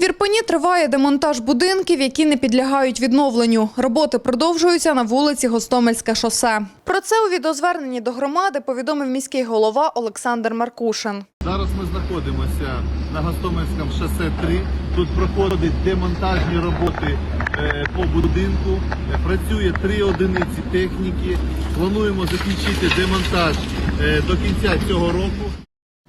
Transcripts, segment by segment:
В Ірпені триває демонтаж будинків, які не підлягають відновленню. Роботи продовжуються на вулиці Гостомельське шосе. Про це у відеозверненні до громади повідомив міський голова Олександр Маркушин. Зараз ми знаходимося на Гостомельському шосе 3. Тут проходять демонтажні роботи е, по будинку. Е, Працює три одиниці техніки. Плануємо закінчити демонтаж е, до кінця цього року.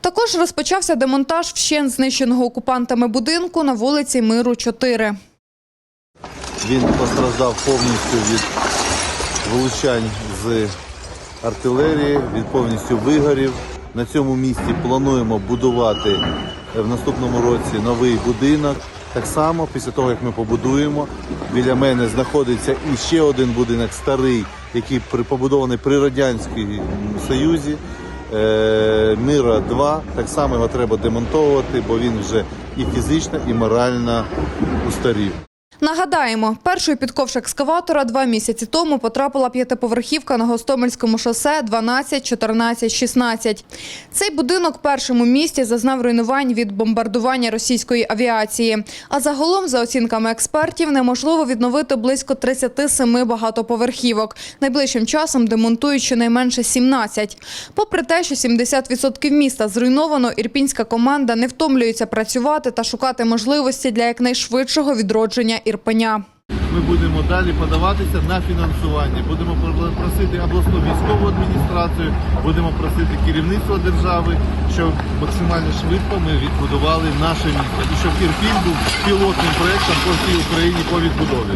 Також розпочався демонтаж вщент знищеного окупантами будинку на вулиці Миру 4. Він постраждав повністю від влучань з артилерії, від повністю вигорів. На цьому місці плануємо будувати в наступному році новий будинок. Так само, після того як ми побудуємо, біля мене знаходиться і ще один будинок старий, який побудований при радянському Союзі. Е, Мира 2. Так само його треба демонтовувати, бо він вже і фізично, і морально устарів. Нагадаємо, першою під ковш екскаватора два місяці тому потрапила п'ятиповерхівка на Гостомельському шосе 12, 14, 16. Цей будинок першим у місті зазнав руйнувань від бомбардування російської авіації. А загалом, за оцінками експертів, неможливо відновити близько 37 багатоповерхівок. Найближчим часом демонтують щонайменше 17. Попри те, що 70% міста зруйновано, ірпінська команда не втомлюється працювати та шукати можливості для якнайшвидшого відродження Ірпеня. Ми будемо далі подаватися на фінансування. Будемо про- просити обласну військову адміністрацію, будемо просити керівництво держави, щоб максимально швидко ми відбудували наше місто і щоб Ірпінь був пілотним проєктом по всій Україні по відбудові.